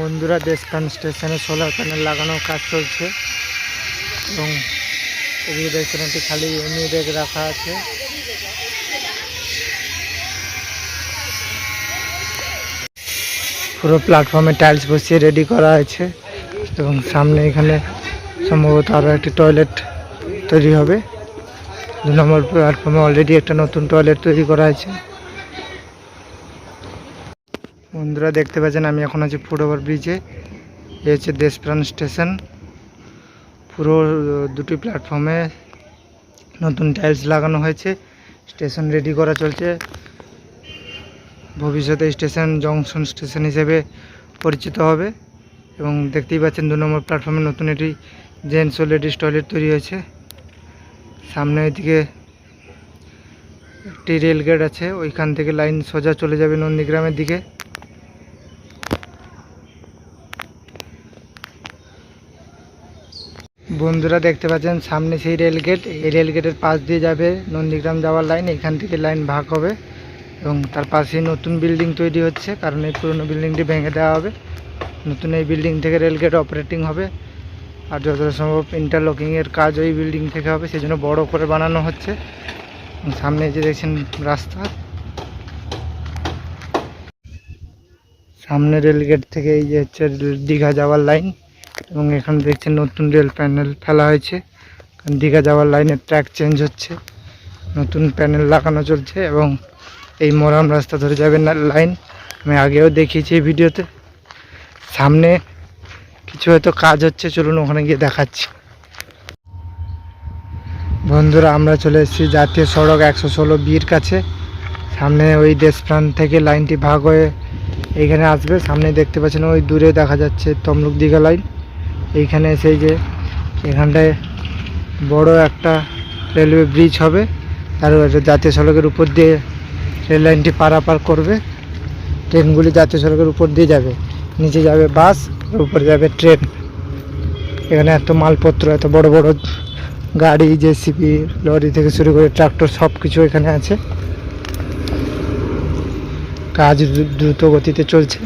বন্ধুরা দেশপ্রাণ স্টেশনে solar panel লাগানোর কাজ চলছে। এবং এদিকে দেখছেন একটি খালি এমনি ডেক রাখা আছে। পুরো প্ল্যাটফর্মে টাইলস বসিয়ে রেডি করা হয়েছে। এবং সামনে এখানে সম্ভবত আরও একটি টয়লেট তৈরি হবে। দু নম্বর প্ল্যাটফর্মে অলরেডি একটা নতুন টয়লেট তৈরি করা হয়েছে। বন্ধুরা দেখতে পাচ্ছেন, আমি এখন আছি ফুট ওভার ব্রিজে এ হচ্ছে দেশপ্রাণ স্টেশন পুরো দুটি প্ল্যাটফর্মে নতুন টাইলস লাগানো হয়েছে। স্টেশন রেডি করা চলছে। ভবিষ্যতে স্টেশন জংশন স্টেশন হিসেবে পরিচিত হবে। এবং দেখতেই পাচ্ছেন, দু নম্বর প্ল্যাটফর্মে নতুন একটি জেন্টস ও লেডিস টয়লেট তৈরি হয়েছে। সামনে এদিকে একটি রেলগেট আছে, ওইখান থেকে লাইন সোজা চলে যাবে নন্দীগ্রামের দিকে। বন্ধুরা দেখতে পাচ্ছেন, সামনে সেই রেল গেট এই রেল গেটের পাশ দিয়ে যাবে নন্দীগ্রাম যাওয়ার লাইন এখান থেকে লাইন ভাগ হবে এবং তার পাশেই নতুন বিল্ডিং তৈরি হচ্ছে, কারণ এই পুরনো বিল্ডিংটি ভেঙে দেওয়া হবে। নতুন এই বিল্ডিং থেকে রেল গেট অপারেটিং হবে। আর যতটা সম্ভব ইন্টারলকিংয়ের কাজ ওই বিল্ডিং থেকে হবে, সেজন্য বড় করে বানানো হচ্ছে। সামনে যে দেখছেন রাস্তা, সামনে রেল গেট থেকে এই যে হচ্ছে দীঘা যাওয়ার লাইন এবং এখানে দেখছেন নতুন রেল প্যানেল ফেলা হয়েছে। দীঘা যাওয়ার লাইনের ট্র্যাক চেঞ্জ হচ্ছে। নতুন প্যানেল লাগানো চলছে এবং এই মোরাম রাস্তা ধরে যাবে না লাইন আমি আগেও দেখিয়েছি এই ভিডিওতে। সামনে কিছু হয়তো কাজ হচ্ছে, চলুন ওখানে গিয়ে দেখাচ্ছি। বন্ধুরা, আমরা চলে এসেছি জাতীয় সড়ক একশো ষোলো বির কাছে। সামনে ওই দেশপ্রাণ থেকে লাইনটি ভাগ হয়ে এইখানে আসবে। সামনে দেখতে পাচ্ছেন ওই দূরে দেখা যাচ্ছে তমলুক দীঘা লাইন এইখানে এসে যে এখানটায় বড় একটা রেলওয়ে ব্রিজ হবে। আর জাতীয় সড়কের উপর দিয়ে রেল লাইনটি পারাপার করবে। ট্রেনগুলি জাতীয় সড়কের উপর দিয়ে যাবে। নিচে যাবে বাস উপরে যাবে ট্রেন। এখানে এত মালপত্র, এত বড় বড় গাড়ি জেসিবি লরি থেকে শুরু করে ট্রাক্টর সব কিছু এখানে আছে। কাজ দ্রুত গতিতে চলছে।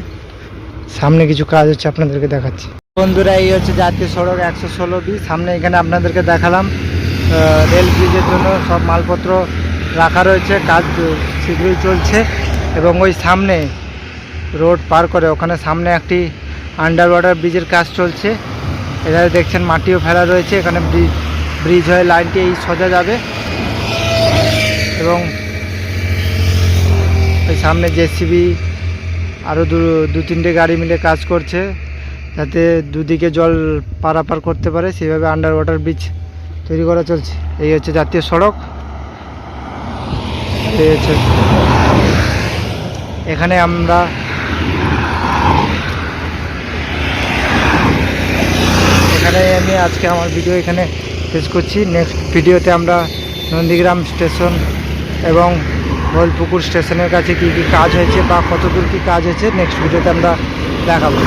সামনে কিছু কাজ হচ্ছে আপনাদেরকে দেখাচ্ছি। বন্ধুরা, এই হচ্ছে জাতীয় সড়ক একশো ষোলো বি। সামনে এখানে আপনাদেরকে দেখালাম রেল ব্রিজের জন্য সব মালপত্র রাখা রয়েছে, কাজ শীঘ্রই চলছে এবং ওই সামনে রোড পার করে, ওখানে সামনে একটি আন্ডার ওয়াটার ব্রিজের কাজ চলছে। এখানে দেখছেন মাটিও ফেলা রয়েছে, এখানে ব্রিজ ব্রিজ হয়ে লাইনটি এই সোজা যাবে এবং ওই সামনে জেসিবি, আরও দু দু তিনটে গাড়ি মিলে কাজ করছে। যাতে দুদিকে জল পারাপার করতে পারে সেইভাবে আন্ডার ওয়াটার ব্রিজ তৈরি করা চলছে। এই হচ্ছে জাতীয় সড়ক। এই হচ্ছে এখানে আমরা এখানে আমি আজকে আমার ভিডিও এখানে শেষ করছি। নেক্সট ভিডিওতে আমরা নন্দীগ্রাম স্টেশন এবং গোলপুকুর স্টেশনের কাছে কী কী কাজ হয়েছে বা কতদূর কী কাজ হয়েছে নেক্সট ভিডিওতে আমরা দেখাবো।